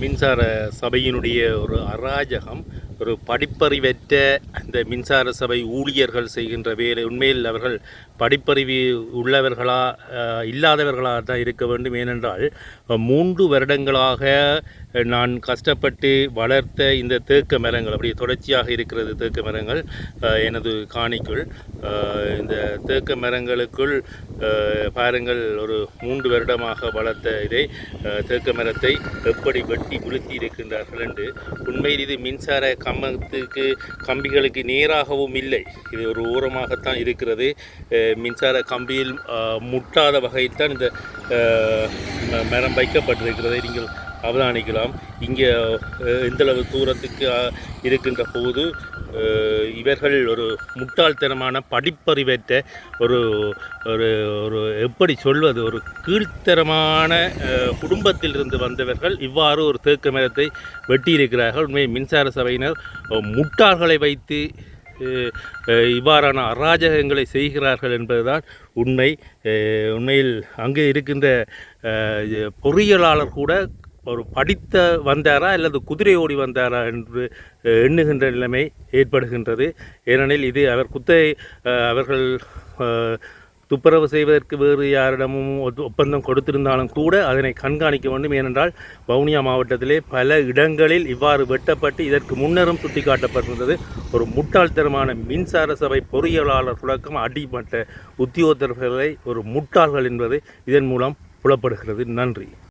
மின்சார சபையினுடைய ஒரு அராஜகம் ஒரு படிப்பறிவற்ற அந்த மின்சார சபை ஊழியர்கள் செய்கின்ற வேலை. உண்மையில் அவர்கள் படிப்பறிவு உள்ளவர்களா இல்லாதவர்களாக தான் இருக்க வேண்டும். ஏனென்றால் மூன்று வருடங்களாக நான் கஷ்டப்பட்டு வளர்த்த இந்த தேக்க மரங்கள் அப்படியே தொடர்ச்சியாக இருக்கிறது தேக்க மரங்கள் எனது காணிக்குள். இந்த தேக்க மரங்களுக்குள் பாருங்கள் ஒரு மூன்று வருடமாக வளர்த்த இதை தேக்க மரத்தை எப்படி வெட்டி வீழ்த்தி இருக்கின்றார்கள் என்று. உண்மையில் இது மின்சார கம்பத்துக்கு கம்பிகளுக்கு நேராகவும் இல்லை. இது ஒரு ஓரமாகத்தான் இருக்கிறது. மின்சார கம்பியில் முட்டாத வகையில் தான் இந்த மரம் வைக்கப்பட்டிருக்கிறதை. நீங்கள் அவதானிக்கலாம். இங்கே இந்தளவு தூரத்துக்கு இருக்கின்ற போது இவர்கள் ஒரு முட்டாள்தனமான படிப்பறிவற்ற ஒரு ஒரு ஒரு எப்படி சொல்வது ஒரு கீழ்த்தரமான குடும்பத்திலிருந்து வந்தவர்கள் இவ்வாறு ஒரு தேக்க மரத்தை வெட்டியிருக்கிறார்கள். உண்மை மின்சார சபையினர் முட்டாள்களை வைத்து இவ்வாறான அராஜகங்களை செய்கிறார்கள் என்பதுதான் உண்மை. உண்மையில் அங்கே இருக்கின்ற பொறியியலாளர் கூட ஒரு படித்த வந்தாரா அல்லது குதிரை ஓடி வந்தாரா என்று எண்ணுகின்ற நிலைமை ஏற்படுகின்றது. ஏனெனில் இது அவர் குத்தை அவர்கள் துப்புரவு செய்வதற்கு வேறு யாரிடமும் ஒப்பந்தம் கொடுத்திருந்தாலும் கூட அதனை கண்காணிக்க வேண்டும். ஏனென்றால் வவுனியா மாவட்டத்திலே பல இடங்களில் இவ்வாறு வெட்டப்பட்டு இதற்கு முன்னரும் சுட்டிக்காட்டப்பட்டிருந்தது. ஒரு முட்டாள்தனமான மின்சார சபை பொறியியலாளர் தொடக்கம் அடிமட்ட உத்தியோகத்தர்களை ஒரு முட்டாள்கள் என்பது இதன் மூலம் புலப்படுகிறது. நன்றி.